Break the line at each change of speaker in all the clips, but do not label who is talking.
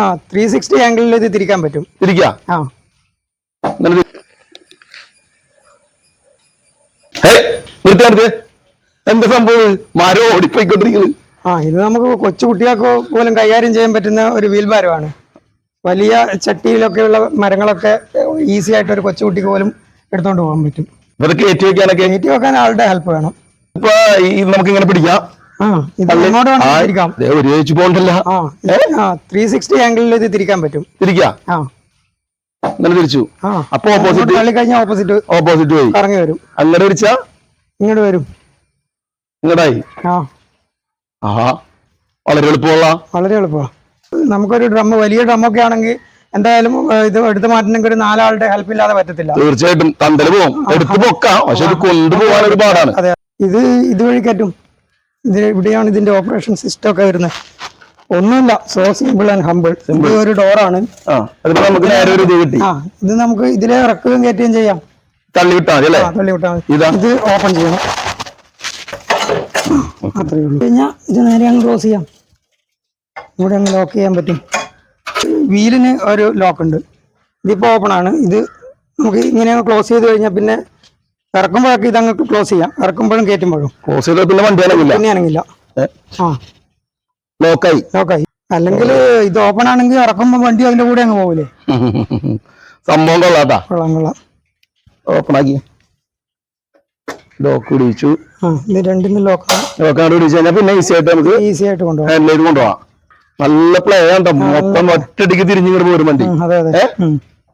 ആ three sixty ആംഗിളിൽ ഇത് തിരിക്കാൻ പറ്റും.
തിരിക്കാ?
ആ.
നിർത്തി നിർത്തി. എന്താ സംഭവം? മരം ഓടിപ്പോയിക്കൊണ്ടിരിക്കുന്നത്
ആ ഇത് നമുക്ക് കൊച്ചു കുട്ടികൾക്ക് പോലും കൈകാര്യം ചെയ്യാൻ പറ്റുന്ന ഒരു വീൽ ഭാരമാണ്. വലിയ ചട്ടിയിലൊക്കെയുള്ള മരങ്ങളൊക്കെ ഈസി ആയിട്ട് ഒരു കൊച്ചുകുട്ടിക്ക് പോലും എടുത്തോണ്ട് പോകാൻ പറ്റും.
ഇതൊക്കെ കയറ്റി വെക്കാനൊക്കെ
കയറ്റി വെക്കാൻ ആളുടെ ഹെൽപ്പ് വേണം.
ഇപ്പൊ നമുക്ക് ഇങ്ങനെ പിടിക്കാം.
ത്രീ സിക്സ്റ്റി ആംഗിളിൽ ഇത് തിരിക്കാൻ പറ്റും.
തിരിക്കാ? തിരിച്ചു. അപ്പൊ ഓപ്പോസിറ്റ്
കഴിഞ്ഞാൽ ഓപ്പോസിറ്റ്
ഓപ്പോസിറ്റ് പോയി.
കറങ്ങി വരും.
അങ്ങനെ തിരിച്ചാ
ഇങ്ങോട്ട് വരും.
ആഹാ. വളരെ എളുപ്പമുള്ള.
വളരെ എളുപ്പമാണ് നമുക്കൊരു ഡ്രം വലിയ ഡ്രമ്മൊക്കെ ആണെങ്കിൽ എന്തായാലും ഇത് എടുത്തു മാറ്റണമെങ്കിൽ ഒരു നാലാളുടെ ഹെൽപ്പ് ഇല്ലാതെ പറ്റത്തില്ല.
തീർച്ചയായിട്ടും തന്തൽ പോകും എടുത്തു പൊക്കാം. പക്ഷെ കൊണ്ടുപോകാൻ ഒരു പാടാണ്.
അതെ ഇത് ഇതുവഴി കയറ്റും. ഇത് ഇവിടെയാണ് ഇതിന്റെ ഓപ്പറേഷൻ സിസ്റ്റം ഒക്കെ വരുന്നത്. ഒന്നുമില്ല so simple and humble simple ഒരു ഡോറാണ്
ഇത്
നമുക്ക് ഇതിലെ ഇറക്കുകയും കയറ്റുകയും ചെയ്യാം.
തള്ളി മതി അല്ലേ?
തള്ളി വിട്ടാൽ മതി.
ഇത്.
ഓപ്പൺ ചെയ്യണം. അത്രയേ ഉള്ളൂ. കഴിഞ്ഞാൽ ഇത് നേരെ അങ്ങ് ക്ലോസ് ചെയ്യാം. ഇവിടെ അങ്ങ് ലോക്ക് ചെയ്യാൻ പറ്റും. വീലിന് ഒരു ലോക്ക് ഉണ്ട്. ഇതിപ്പോൾ ഓപ്പൺ ആണ്. ഇത് നമുക്ക് ഇങ്ങനെ ക്ലോസ് ചെയ്ത് കഴിഞ്ഞാൽ പിന്നെ ഇറക്കുമ്പോഴൊക്കെ ഇത് അങ്ങോട്ട് ക്ലോസ് ചെയ്യാം. ഇറക്കുമ്പോഴും കയറ്റുമ്പോഴും
ക്ലോസ് പിന്നെ വണ്ടി അനങ്ങില്ല.
പിന്നെ ആണെങ്കില്ല ആ.
ലോക്കായി
ലോക്കായി അല്ലെങ്കിൽ ഇത് ഓപ്പൺ ആണെങ്കിൽ ഇറക്കുമ്പോൾ വണ്ടി അതിന്റെ കൂടെ അങ്ങ് പോകില്ലേ
സംഭവം കൊള്ളാട്ടാ.
കൊള്ളാം കൊള്ളാം.
ഓപ്പൺ ആക്കി. ലോക്ക് പിടിച്ചു
ആ ഇത് രണ്ടിനും ലോക്കാണ്
ലോക്ക് ലോക്കാണ് പിടിച്ചു കഴിഞ്ഞാൽ പിന്നെ ഈസി ആയിട്ട് നമുക്ക്
ഈസി ആയിട്ട് കൊണ്ടുപോകാം.
ഹാൻഡിലേക്ക് കൊണ്ടുപോകാം. നല്ല പ്ലേ ആണ്ടോ മൊത്തം ഒറ്റടിക്ക് തിരിഞ്ഞിങ്ങോട്ട് പോരും വണ്ടി.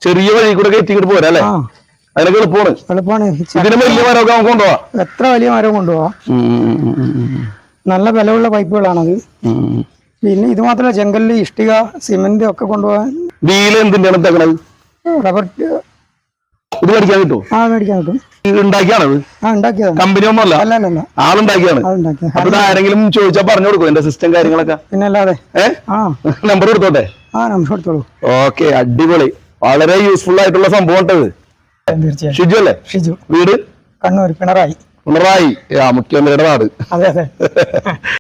ചെറിയ വഴി കൂടെ കയറ്റി ഇങ്ങോട്ട് പോരാ അല്ലേ? അതിനൊക്കെ എളുപ്പമാണ്
എളുപ്പമാണ്
ഇതിന് വലിയ മരമൊക്കെ നമുക്ക് കൊണ്ടുപോവാം.
എത്ര വലിയ മരവും കൊണ്ടുപോവാ? നല്ല വിലയുള്ള പൈപ്പുകളാണത്. പിന്നെ ഇത് മാത്രമല്ല ചെങ്കല്ല് ഇഷ്ടിക സിമെന്റ് ഒക്കെ കൊണ്ടുപോകാൻ
വീൽ എന്തിന്റെയാണ് തേക്കണത്
റബ്ബർ
ഇത് മേടിക്കാൻ കിട്ടുമോ
ആ മേടിക്കാൻ കിട്ടും.
ഇത് ഉണ്ടാക്കിയാണത്?
ആ ഉണ്ടാക്കിയതാണ്
കമ്പനി ഒന്നും അല്ല.
അല്ല അല്ല അല്ല.
ആളുണ്ടാക്കിയാണ്. അപ്പൊ ആരെങ്കിലും ചോദിച്ചാൽ പറഞ്ഞു കൊടുക്കും എന്റെ സിസ്റ്റം കാര്യങ്ങളൊക്കെ.
പിന്നെ അല്ലാതെ. ആ.
നമ്പർ കൊടുത്തോട്ടെ?
ആ നമ്പർ
ഓക്കെ അടിപൊളി. വളരെ യൂസ്ഫുൾ ആയിട്ടുള്ള സംഭവം ഉണ്ടത്
തീർച്ചയായും
ഷിജു അല്ലേ?
ഷിജു.
വീട്?
കണ്ണൂർ പിണറായി.
പിണറായി. ആ മുഖ്യമന്ത്രിയുടെ നാട്.
അതെ അതെ.